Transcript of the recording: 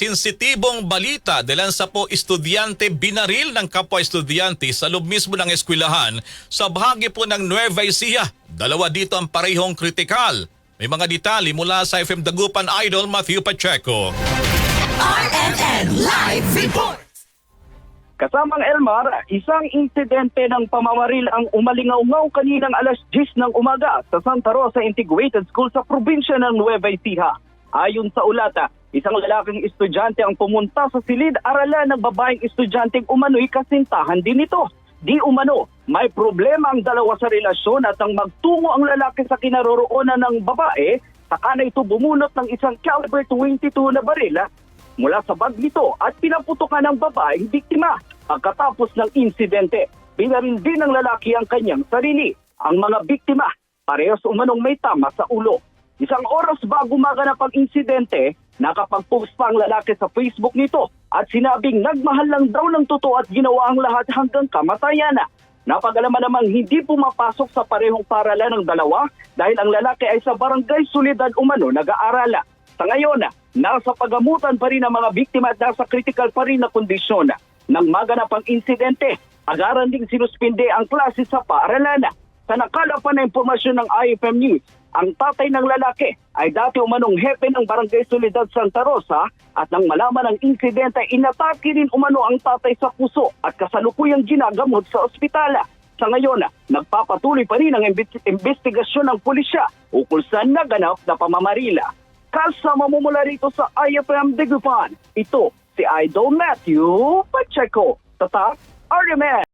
sensitibong balita dahil sa po estudyante binaril ng kapwa estudyante sa loob mismo ng eskwelahan sa bahagi po ng Nueva Ecija. Dalawa dito ang parehong kritikal. May mga detalye mula sa FM Dagupan Idol Matthew Pacheco. RMN Live Report! Kasamang Elmar, isang insidente ng pamamaril ang umalingaw kaninang alas 10 ng umaga sa Santa Rosa Integrated School sa probinsya ng Nueva Ecija. Ayon sa ulata, isang lalaking estudyante ang pumunta sa silid-aralan ng babaeng estudyanteng umano'y kasintahan din ito. Di umano, may problema ang dalawa sa relasyon at ang magtungo ang lalaki sa kinaroroonan ng babae, saka na ito bumunot ng isang caliber 22 na barila mula sa bag nito at pinaputukan ng babaeng biktima. Pagkatapos ng insidente, binaril din ng lalaki ang kanyang sarili. Ang mga biktima, parehas umanong may tama sa ulo. Isang oras bago maganap ang insidente, nakapag-post pa ang lalaki sa Facebook nito at sinabing nagmahal lang daw ng totoo at ginawa ang lahat hanggang kamatayan na. Napagalaman namang hindi pumapasok sa parehong paralan ng dalawa dahil ang lalaki ay sa barangay Solidad Umano nag-aarala. Sa ngayon, nasa pagamutan pa rin ang mga biktima at nasa critical pa rin na kondisyon. Nang maganap ang insidente, agaran ding sinuspinde ang klase sa paaralan. Sa nakala na impormasyon ng IFM News, ang tatay ng lalaki ay dati umanong hepe ng Barangay Solidad Santa Rosa at nang malaman ang insidente, inatake rin umano ang tatay sa puso at kasalukuyang ginagamot sa ospitala. Sa ngayon, nagpapatuloy pa rin ang investigasyon ng pulisya ukol sa naganap na pamamarila. Kasama mo mula rito sa IFM Digupan, ito si Idol Matthew Pacheco. Tatak, Aryaman.